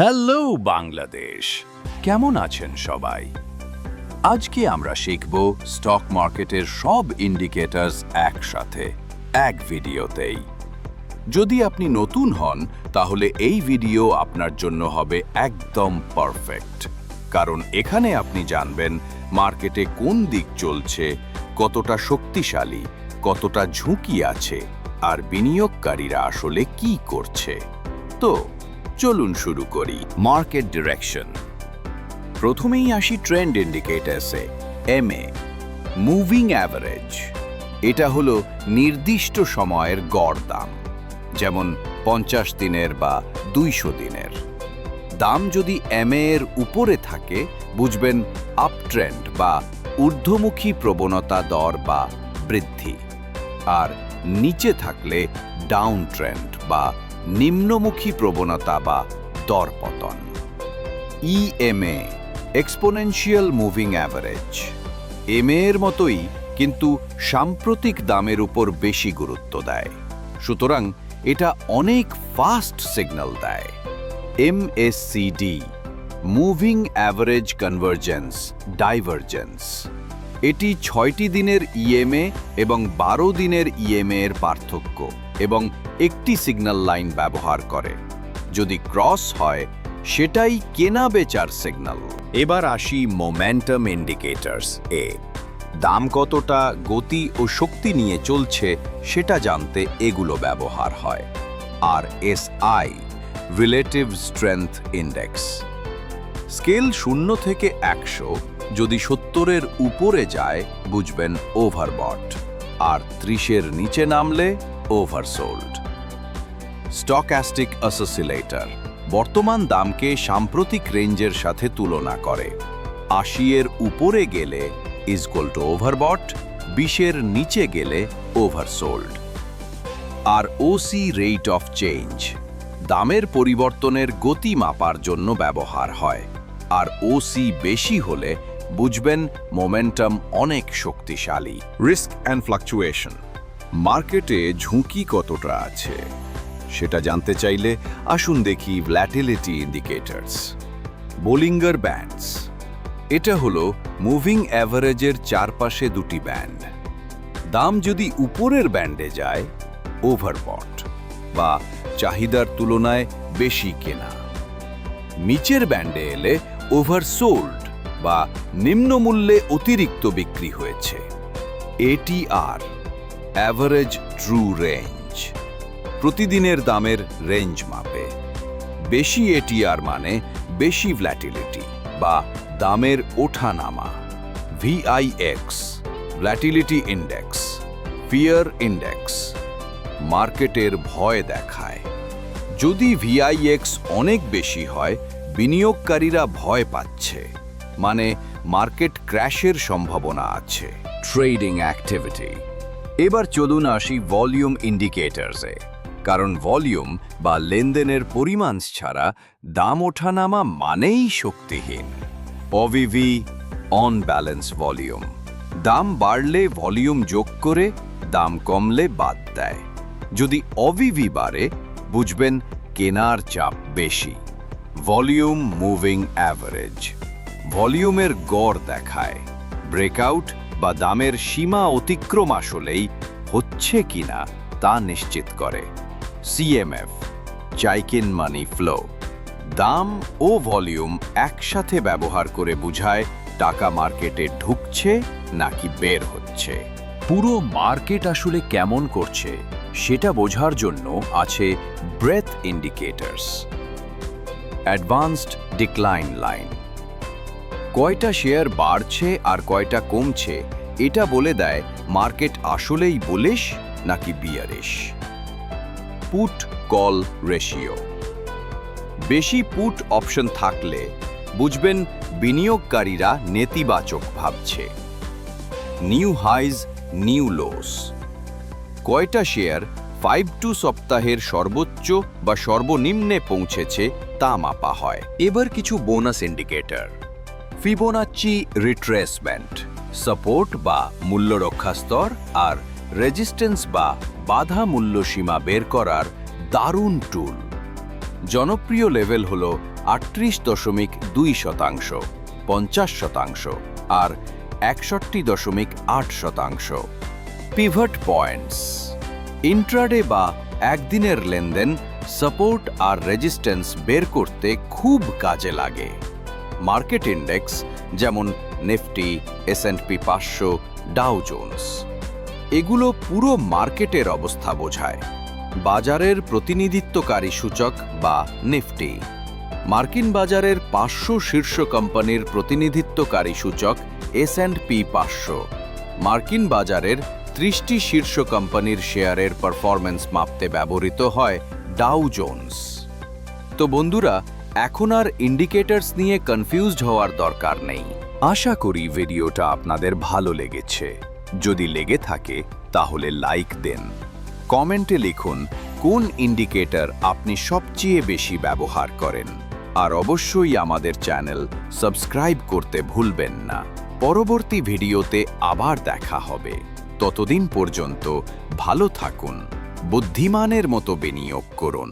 Hello Bangladesh, কেমন আছেন সবাই? আজকে আমরা শিখব স্টক মার্কেটের সব ইন্ডিকেটার্স একসাথে, এক ভিডিওতেই। যদি আপনি নতুন হন, তাহলে এই ভিডিও আপনার জন্য হবে একদম পারফেক্ট কারণ এখানে আপনি জানবেন মার্কেটে কোন দিক চলছে, কতটা শক্তিশালী, কতটা ঝুঁকি আছে, আর বিনিয়োগকারীরা আসলে কি করছে। তো চলুন শুরু করি মার্কেট ডিরেকশন প্রথমেই আসি ট্রেন্ড ইন্ডিকেটার্সে এম এ মুভিং অ্যাভারেজ এটা হলো নির্দিষ্ট সময়ের গড় দাম, যেমন পঞ্চাশ দিনের বা দুইশো দিনের। দাম যদি এমএ এর উপরে থাকে, বুঝবেন আপ ট্রেন্ড বা ঊর্ধ্বমুখী প্রবণতা দর বা বৃদ্ধি। আর নিচে থাকলে ডাউন ট্রেন্ড বা নিম্নমুখী প্রবণতা বা দরপতন। EMA exponential moving average MA এর মতোই, কিন্তু সাম্প্রতিক দামের উপর বেশি গুরুত্ব দেয়। সুতরাং এটা অনেক ফাস্ট সিগন্যাল দেয়। MACD moving average convergence divergence এটি ছয়টি দিনের ইএমএ এবং বারো দিনের ইএমএ এর পার্থক্য এবং একটি সিগন্যাল লাইন ব্যবহার করে। যদি ক্রস হয়, সেটাই কেনা বেচার সিগন্যাল। এবার আসি মোমেন্টাম ইন্ডিকেটার্স এ। দাম কতটা, গতি ও শক্তি নিয়ে চলছে, সেটা জানতে এগুলো ব্যবহার হয়। R S I, relative strength index. Scale শূন্য থেকে একশো, যদি সত্তরের উপরে যায়, বুঝবেন ওভারবট আর ত্রিশের নিচে নামলে ওভারসোল্ড স্টকঅ্যাস্টিক অ্যাসোসিলেটর বর্তমান দামকে সাম্প্রতিক রেঞ্জের সাথে তুলনা করে। আশি এর উপরে গেলে ইজকোল টু ওভারবট বিশের নিচে গেলে oversold R OC rate of change দামের পরিবর্তনের গতি মাপার জন্য ব্যবহার হয়। আর ওসি বেশি হলে বুঝবেন মোমেন্টাম অনেক শক্তিশালী। রিস্ক অ্যান্ড ফ্লাকচুয়েশন মার্কেটে ঝুঁকি কতটা আছে? সেটা জানতে চাইলে আসুন দেখি ভ্ল্যাটিলিটি ইন্ডিকেটরস বোলিঙ্গার ব্যান্ডস এটা হলো মুভিং অ্যাভারেজের চারপাশে দুটি ব্যান্ড দাম যদি উপরের ব্যান্ডে যায় ওভারবট বা চাহিদার তুলনায় বেশি কেনা। নিচের ব্যান্ডে এলে ওভারসোল্ড বা নিম্নমূল্যে অতিরিক্ত বিক্রি হয়েছে। এটিআর অ্যাভারেজ ট্রু রেঞ্জ প্রতিদিনের দামের রেঞ্জ মাপে। বেশি এটিআর মানে বেশি ভ্ল্যাটিলিটি বা দামের ওঠানামা VIX volatility index fear index মার্কেটের ভয় দেখায়। যদি ভিআইএক্স অনেক বেশি হয় বিনিয়োগকারীরা ভয় পাচ্ছে। মানে মার্কেট ক্র্যাশের সম্ভাবনা আছে। Trading activity. এবার চলুন আসি ভলিউম ইন্ডিকেটার্সে। কারণ ভলিউম বা লেনদেনের পরিমাণ ছাড়া দাম ওঠানামা মানেই শক্তিহীন। OBV on balance volume. দাম বাড়লে ভলিউম যোগ করে, দাম কমলে বাদ দেয়। যদি অভিভি বাড়ে, বুঝবেন কেনার চাপ বেশি। Volume moving average. ভলিউমের গড় দেখায়। ব্রেকআউট বা দামের সীমা অতিক্রম আসলেই হচ্ছে কিনা তা নিশ্চিত করে। CMF, Chaikin money flow. দাম ও ভলিউম একসাথে ব্যবহার করে বুঝায় টাকা মার্কেটে ঢুকছে নাকি বের হচ্ছে। পুরো মার্কেট আসলে কেমন করছে সেটা বোঝার জন্য আছে breadth indicators. Advanced decline line. কয়টা শেয়ার বাড়ছে আর কয়টা কমছে, এটা বলে দেয় মার্কেট আসলেই বুলিশ নাকি বিয়ারিশ? Put call ratio. বেশি পুট অপশন থাকলে, বুঝবেন বিনিয়োগকারীরা নেতিবাচক ভাবছে। New highs, new lows. কয়টা শেয়ার ফাইভ টু সপ্তাহের সর্বোচ্চ বা সর্বনিম্নে পৌঁছেছে তা মাপা হয়। এবার কিছু bonus indicator Fibonacci retracement support বা মূল্য রক্ষা স্তর আর রেজিস্ট্যান্স বা বাধা মূল্য সীমা বের করার দারুণ টুল জনপ্রিয় লেভেল হল আটত্রিশ দশমিক দুই শতাংশ, পঞ্চাশ শতাংশ আর একষট্টি দশমিক আট শতাংশ। পিভট পয়েন্টস ইন্ট্রাডে বা একদিনের লেনদেন সাপোর্ট আর রেজিস্ট্যান্স বের করতে খুব কাজে লাগে। মার্কেট ইন্ডেক্স, যেমন নিফটি এসএনপি পাঁচশো ডাও জোন্স। এগুলো পুরো মার্কেটের অবস্থা বোঝায়। বাজারের প্রতিনিধিত্বকারী সূচক বা নিফটি। মার্কিন বাজারের পাঁচশো শীর্ষ কোম্পানির প্রতিনিধিত্বকারী সূচক এস অ্যান্ড পি পাঁচশো। মার্কিন বাজারের ত্রিশটি শীর্ষ কোম্পানির শেয়ারের পারফরম্যান্স মাপতে ব্যবহৃত হয় ডাউ জোনস তো বন্ধুরা, এখন আর ইন্ডিকেটার্স নিয়ে কনফিউজড হওয়ার দরকার নেই। আশা করি ভিডিওটা আপনাদের ভালো লেগেছে। যদি লেগে থাকে, তাহলে লাইক দেন। কমেন্টে লিখুন, কোন ইন্ডিকেটর আপনি সবচেয়ে বেশি ব্যবহার করেন? আর অবশ্যই আমাদের চ্যানেল সাবস্ক্রাইব করতে ভুলবেন না। পরবর্তী ভিডিওতে আবার দেখা হবে। ততদিন পর্যন্ত ভালো থাকুন। বুদ্ধিমানের মতো বিনিয়োগ করুন।